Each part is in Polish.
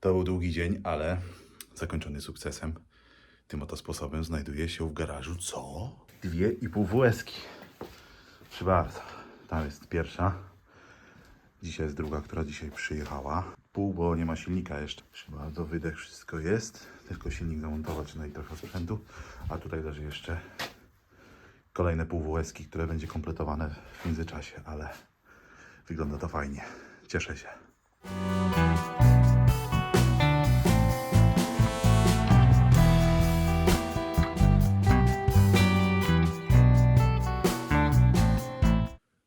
To był długi dzień, ale zakończony sukcesem. Tym oto sposobem znajduje się w garażu co? Dwie i pół WS-ki. Proszę bardzo. Tam jest pierwsza. Dzisiaj jest druga, która dzisiaj przyjechała. Pół, bo nie ma silnika jeszcze. Proszę bardzo, wydech, wszystko jest. Tylko silnik zamontować, no i trochę sprzętu. A tutaj leży jeszcze kolejne pół WS-ki, które będzie kompletowane w międzyczasie, ale wygląda to fajnie. Cieszę się.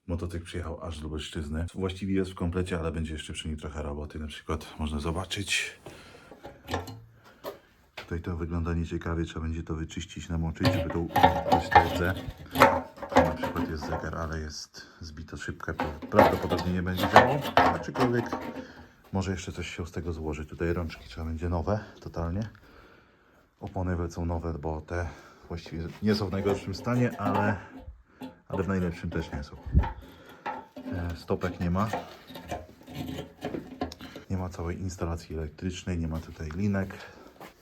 Motocykl przyjechał aż z Lubelszczyzny. Właściwie jest w komplecie, ale będzie jeszcze przy nim trochę roboty. Na przykład można zobaczyć. Tutaj to wygląda nieciekawie. Trzeba będzie to wyczyścić, namoczyć, żeby to. Tu na przykład jest zegar, ale jest zbita szybka. Prawdopodobnie nie będzie działał. Aczkolwiek może jeszcze coś się z tego złoży. Tutaj rączki trzeba będzie nowe, totalnie. Opony lecą nowe, bo te właściwie nie są w najgorszym stanie, ale, ale w najlepszym też nie są. E, Stopek nie ma. Nie ma całej instalacji elektrycznej, nie ma tutaj linek,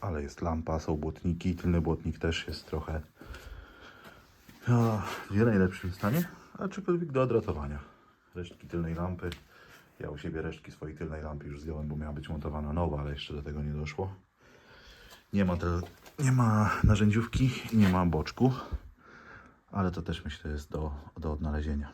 ale jest lampa, są błotniki. Tylny błotnik też jest trochę w nie najlepszym stanie, aczkolwiek do odratowania. Resztki tylnej lampy. Ja u siebie resztki swojej tylnej lampy już zdjąłem, bo miała być montowana nowa, ale jeszcze do tego nie doszło. Nie ma, te, nie ma narzędziówki i nie ma boczku, ale to też myślę jest do, do odnalezienia.